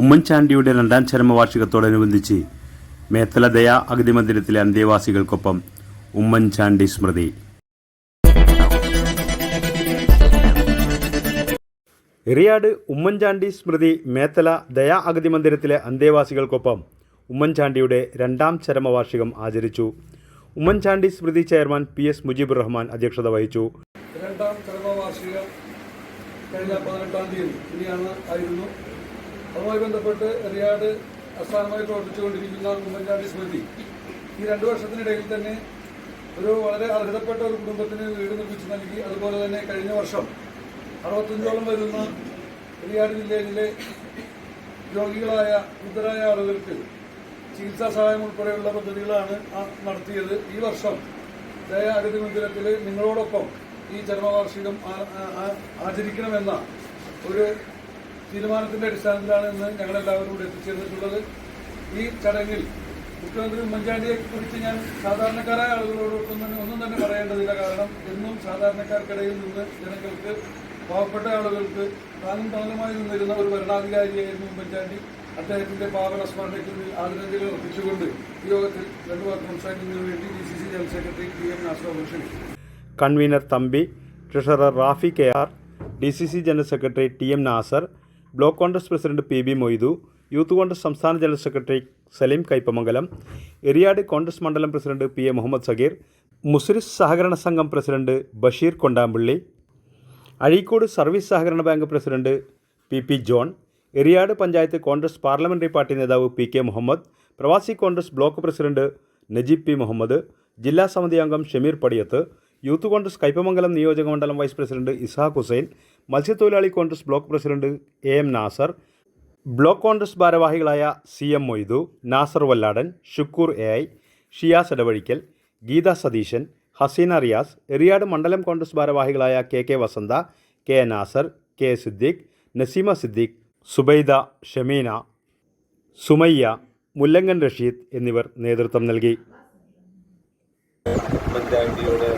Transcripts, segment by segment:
ഉമ്മൻചാണ്ടിയുടെ രണ്ടാം ചരമവാർഷികത്തോടനുബന്ധിച്ച് മേത്തല ദയാ അഗതി മന്ദിരത്തിലെ അന്തേവാസികൾക്കൊപ്പം ഉമ്മൻചാണ്ടി സ്മൃതി. എറിയാട് ഉമ്മൻചാണ്ടി സ്മൃതി മേത്തല ദയാ അഗതി മന്ദിരത്തിലെ അന്തേവാസികൾക്കൊപ്പം ഉമ്മൻചാണ്ടിയുടെ രണ്ടാം ചരമവാർഷികം ആചരിച്ചു. ഉമ്മൻചാണ്ടി സ്മൃതി chairman P S Mujeeb Rahman അധ്യക്ഷത വഹിച്ചു. രണ്ടാം ചരമവാർഷികം കഴിഞ്ഞ പതിനെട്ടാം തീയതി ഇനിയാണ് ആയിരുന്നു. അതുമായി ബന്ധപ്പെട്ട് റിയാഡ് അസ്ഥാനമായി പ്രവർത്തിച്ചുകൊണ്ടിരിക്കുന്ന ഉമ്മൻചാണ്ടി സ്മൃതി ഈ രണ്ടു വർഷത്തിനിടയിൽ തന്നെ ഒരു വളരെ അർഹതപ്പെട്ട ഒരു കുടുംബത്തിന് വീട് നിർമ്മിച്ചു നൽകി. അതുപോലെ തന്നെ കഴിഞ്ഞ വർഷം അറുപത്തഞ്ചോളം വരുന്ന റിയാഡ് വില്ലേജിലെ രോഗികളായ വൃദ്ധരായ ആളുകൾക്ക് ചികിത്സാ സഹായം ഉൾപ്പെടെയുള്ള പദ്ധതികളാണ് നടത്തിയത്. ഈ വർഷം ദയ അഗതി മന്ദിരത്തിൽ നിങ്ങളോടൊപ്പം ഈ ചരമവാർഷികം ആചരിക്കണമെന്ന ഒരു തീരുമാനത്തിന്റെ അടിസ്ഥാനത്തിലാണ് ഇന്ന് ഞങ്ങളെല്ലാവരും ഇവിടെ എത്തിച്ചേർന്നിട്ടുള്ളത്. ഈ ചടങ്ങിൽ മുഖ്യമന്ത്രി ഉമ്മൻചാണ്ടിയെ കുറിച്ച് ഞാൻ സാധാരണക്കാരായ ആളുകളോടൊപ്പം തന്നെ ഒന്നും തന്നെ പറയേണ്ടതില്ല. കാരണം എന്നും സാധാരണക്കാർക്കിടയിൽ നിന്ന് ജനങ്ങൾക്ക് പാവപ്പെട്ട ആളുകൾക്ക് താനും താനുമായി നിന്നിരുന്ന ഒരു ഭരണാധികാരിയായിരുന്നു ഉമ്മൻചാണ്ടി. അദ്ദേഹത്തിന്റെ പാവന സ്മരണയ്ക്ക് ആദരാഞ്ജലികൾ അർപ്പിച്ചുകൊണ്ട് ഈ യോഗത്തിൽ രണ്ടു വാക്ക് സംസാരിക്കുന്നതിന് വേണ്ടി D C C general secretary T M ക്ഷണിച്ചു convener Thampi treasurer Rafi K R D C C general secretary T M Nasar block Congress president P B Moidu youth Congress സംസ്ഥാന ജനറൽ സെക്രട്ടറി സലീം കൈപ്പമംഗലം എറിയാട് കോൺഗ്രസ് മണ്ഡലം president P A Muhammad Sageer Muziris സഹകരണ സംഘം president Basheer Kondampally Azhikode service സഹകരണ bank president P P John Eriyad panchayat Congress parliamentary party നേതാവ് P K Muhammad പ്രവാസി Congress block president Najeeb P Muhammad ജില്ലാ സമിതി അംഗം ഷമീർ പടിയത്ത് യൂത്ത് കോൺഗ്രസ് കൈപ്പമംഗലം നിയോജക മണ്ഡലം വൈസ് പ്രസിഡന്റ് ഇസ്ഹാഖ് ഹുസൈൻ മത്സ്യത്തൊഴിലാളി Congress block president A M Nasar block Congress ഭാരവാഹികളായ C M Moidu Nasar Valladan Shukkur A I Shiyas Edavazhikkal Geetha Satheesan Haseena Riyas Eriyad മണ്ഡലം കോൺഗ്രസ് ഭാരവാഹികളായ K K Vasantha K Nasar K Siddique Naseema Siddique Subaida Shameena Sumayya Mullankan Rasheed എന്നിവർ നേതൃത്വം നൽകി. പഞ്ചായത്തിയുടെ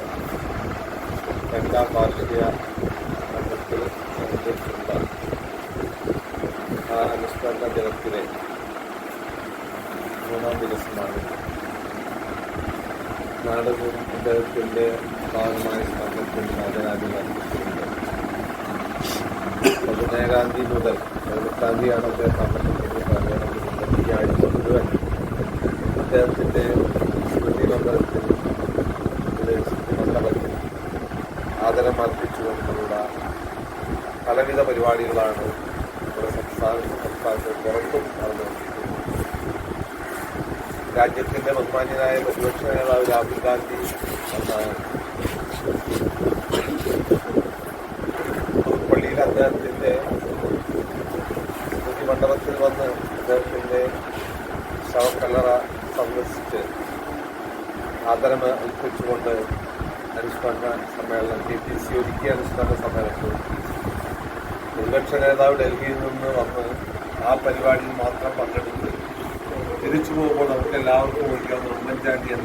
രണ്ടാം വാർഷിക സംഘടിപ്പിച്ചിട്ടുള്ള ആ അനുസ്മരണ ദിനത്തിലെ മൂന്നാം ദിവസമാണ്. നാടകം അദ്ദേഹത്തിന്റെ ഭാഗമായ സ്മരണത്തിൽ ആദരാജ്യം അർപ്പിച്ചിട്ടുണ്ട് പതിനേഴാം മുതൽ പതിനെട്ടാം തീയതിയാണ് അദ്ദേഹം മരണപ്പെട്ടത് ഈ ആഴ്ച മുഴുവൻ അദ്ദേഹത്തിന്റെ സ്മൃതി മണ്ഡലത്തിൽ സ്മൃതി ആദരം അർപ്പിച്ചുകൊണ്ടുള്ള പലവിധ പരിപാടികളാണ് നമ്മുടെ സംസ്ഥാന സംസ്ഥാനത്തിന് പുറത്തും നടന്നുകൊണ്ടിരിക്കുന്നത് രാജ്യത്തിന്റെ ബഹുമാന്യനായ പ്രതിപക്ഷ നേതാവ് രാഹുൽ ഗാന്ധി പള്ളിയിൽ അദ്ദേഹത്തിന്റെ സ്മൃതി മണ്ഡപത്തിൽ വന്ന് അദ്ദേഹത്തിന്റെ ശവക്കല്ലറ സന്ദർശിച്ച് ആദരമ അർപ്പിച്ചുകൊണ്ട് അനുസ്മരണ സമ്മേളനം കെ പി സി ഒരുക്കിയ അനുസ്മരണ സമ്മേളനത്തിൽ പ്രതിപക്ഷ നേതാവ് ഡൽഹിയിൽ നിന്ന് വന്ന് ആ പരിപാടിയിൽ മാത്രം പങ്കെടുത്ത് തിരിച്ചു പോകുമ്പോൾ നമുക്ക് എല്ലാവർക്കും ഒഴിക്കാവുന്ന ഉമ്മൻചാണ്ടി എന്ന